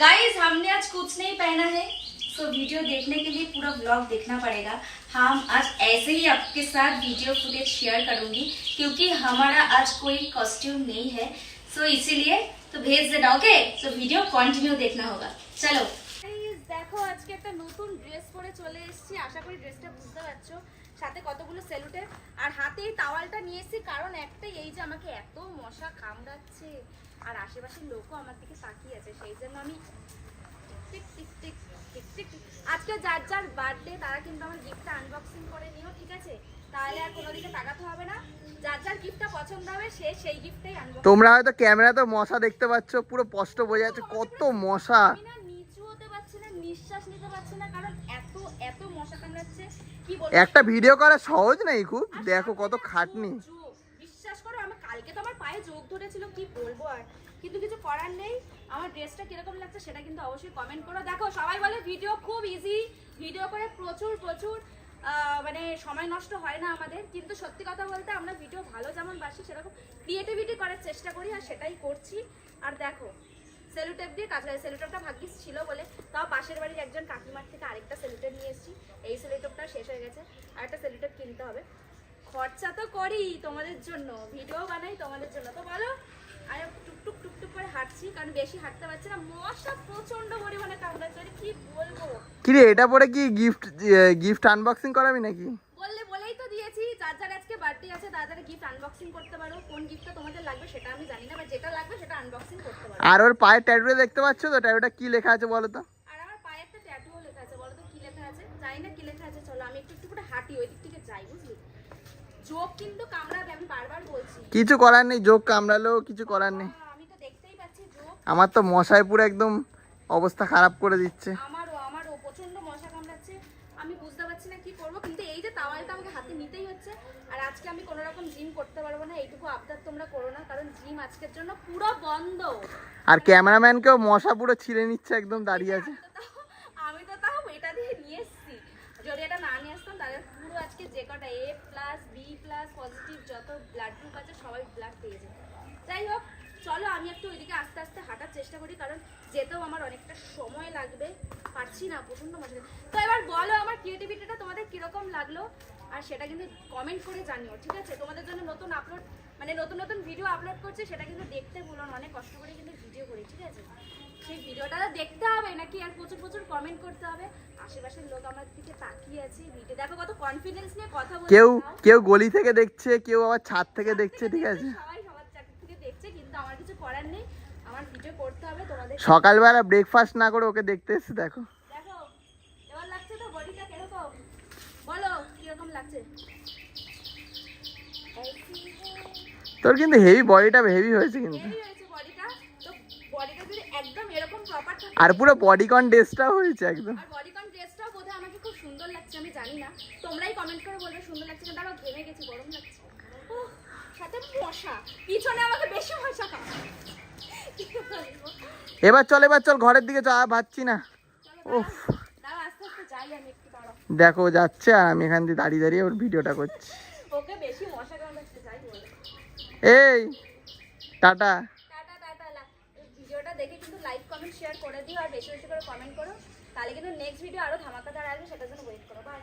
Guys हमने आज कुछ नहीं पहना है सो वीडियो देखने के लिए पूरा ब्लॉग देखना पड़ेगा हम आज ऐसे ही आपके साथ वीडियो फुटेज शेयर करूंगी क्योंकि हमारा आज कोई कॉस्ट्यूम नहीं है सो इसीलिए तो भेज देना ओके सो वीडियो कंटिन्यू देखना होगा चलो Guys, দেখো আজকে একটা নতুন ড্রেস পরে চলে এসেছি আশা করি ড্রেসটা বুঝতে পারছো সাথে কতগুলো সেলুটের আর হাতে এই টাওয়ালটা নিয়ে এসেছি কারণ একটাই এই যে আমাকে এত মশা কামড়াচ্ছে। আর আশেপাশের লোকও আমার দিকে তাকিয়ে আছে সেই জন্য আমি। আজকে যার যার বার্থডে তারা কিন্তু আমার গিফটটা আনবক্সিং করে নিও ঠিক আছে? তাহলে আর কোনো দিকে তাকাতে হবে না। যার যার গিফটটা পছন্দ হবে সে সেই গিফটটাই আনবক্সিং তোমরা হয়তো ক্যামেরা ক্যামেরাতে মশা দেখতে পাচ্ছ পুরো স্পষ্ট বোঝা যাচ্ছে কত মশা আমি না নিচু হতে পারছি না নিঃশ্বাস নিতে পারছি না কারণ এত এত মশা কামড়াচ্ছে। কি বলব? একটা ভিডিও করা সহজ নাই খুব দেখো কত সামনে না খাটনি। যোগ, যোগ। বিশ্বাস করো আমার কালকে তো আমার পায়ে যোগ ধরেছিল কি বলব আর? কিন্তু কিছু করার নেই। আমার ড্রেসটা কীরকম লাগছে সেটা কিন্তু অবশ্যই কমেন্ট করো। দেখো সবাই বলে ভিডিও খুব ইজি ভিডিও করে প্রচুর প্রচুর মানে সময় নষ্ট হয় না আমাদের। কিন্তু সত্যি কথা বলতে আমরা ভিডিও ভালো যেমন বাসি সেরকম ক্রিয়েটিভিটি করার চেষ্টা করি আর সেটাই করছি। আর দেখো সেলুটেপ দিয়ে কাজ সেলুটেপটা ভাগ্যিস ছিল বলে তাও পাশের বাড়ির একজন কাকিমার থেকে আরেকটা সেলুটেপ নিয়ে এসেছি। এই সেলুটেপটা শেষ হয়ে গেছে। আর একটা সেলুটেপ কিনতে হবে। খরচা তো করি তোমাদের জন্য। ভিডিও বানাই তোমাদের জন্য। তো বলো, আর টুকটুক টুকটুক করে হাঁটছি, কারণ বেশি হাঁটতে পারছি না। মশা প্রচণ্ড পরিমাণে কামড়াচ্ছে। কি বলব? কিরে, এটা পরে কি গিফট গিফট আনবক্সিং করাবি নাকি? দিয়েছি যার যার আজকে বার্থডে আছে তার যারা গিফট আনবক্সিং করতে পারো। কোন গিফটটা তোমাদের লাগবে সেটা আমি জানি না বা যেটা লাগবে সেটা আনবক্সিং করতে পারো। আর ওর পায়ের ট্যাটুটা দেখতে পাচ্ছ তো? ট্যাটুটা কি লেখা আছে বলো তো? আর আমার পায়ে একটা ট্যাটুও লেখা আছে বলো তো কি লেখা আছে? জানি না কি লেখা আছে চলো আমি একটু একটু করে হাঁটি ওই দিক থেকে যাই বুঝলি? চোখ কিন্তু কামড়াবে আমি বারবার বলছি। কিছু করার নেই যোগ কামড়ালেও কিছু করার নেই। আমি তো দেখতেই পাচ্ছি চোখ আমার তো মশায় পুরো একদম অবস্থা খারাপ করে দিচ্ছে। মশা কামড়াচ্ছে আমি বুঝতে পারছি না কি করব কিন্তু এই যে তাওয়ালটা আমাকে হাতে নিতেই হচ্ছে আর আজকে আমি কোনো রকম জিম করতে পারব না এইটুকু আবদার তোমরা করো না কারণ জিম আজকের জন্য পুরো বন্ধ। আর ক্যামেরাম্যানকেও মশা পুরো ছিঁড়ে নিচ্ছে একদম দাঁড়িয়ে আছে। আমি তো তাও- আমি তো তাও এটা দিয়ে নিয়ে এসেছি। যদি এটা না নিয়ে আসতাম তাহলে পুরো আজকে যে কটা A plus B plus positive যত ব্লাড গ্রুপ আছে সবাই ব্লাড পেয়ে যেত। যাই হোক চলো আমি একটু ওইদিকে আস্তে আস্তে হাঁটার চেষ্টা করি কারণ যেতেও আমার অনেকটা সময় লাগবে। পারছি না প্রচণ্ড মজা তো এবার বলো আমার ক্রিয়েটিভিটিটা তোমাদের কীরকম লাগল? আর সেটা কিন্তু কমেন্ট করে জানিও ঠিক আছে? তোমাদের জন্য নতুন আপলোড মানে নতুন নতুন ভিডিও আপলোড করছে সেটা কিন্তু দেখতে ভুলো না অনেক কষ্ট করে কিন্তু ভিডিও করি ঠিক আছে? সেই ভিডিওটা দেখতে হবে নাকি আর প্রচুর প্রচুর কমেন্ট করতে হবে? আশেপাশের লোক আমার দিকে তাকিয়ে আছে ভিডিও দেখো কত কনফিডেন্স নিয়ে কথা বলছে কেউ কেউ গলি থেকে দেখছে কেউ আবার ছাদ থেকে দেখছে ঠিক আছে সবাই সবার চাকরি থেকে দেখছে কিন্তু আমার কিছু করার নেই। আমার ভিডিও করতে হবে তোমাদের সকালবেলা ব্রেকফাস্ট না করে ওকে দেখতে এসছে দেখো। দেখো এবার লাগছে তো বডিটা কীরকম? বলো কীরকম লাগছে? তোর কিন্তু হেভি বডিটা হেভি হয়েছে কিন্তু। আর পুরো বডিকন ড্রেসটাও হয়েছে একদম। আর বডিকন ড্রেসটাও বোধহয় আমাকে খুব সুন্দর লাগছে আমি জানি না। তোমরাই কমেন্ট করে বলবে সুন্দর লাগছে ঘেমে গেছি গরম লাগছে। মশা পিছনে আমাকে বেশি মশা খাওয়া কি বলব? এবার চল এবার চল ঘরের দিকে চল আর ভাবছি না। দেখো যাচ্ছে আর আমি এখান দিয়ে দাঁড়িয়ে দাঁড়িয়ে ওর ভিডিওটা করছি। এই টাটা। দেখে কিন্তু লাইক কমেন্ট শেয়ার করে দিও আর বেশি বেশি করে কমেন্ট করো। তাহলে কিন্তু নেক্সট ভিডিও আরও ধামাকাদার আসবে সেটার জন্য ওয়েট করো বাই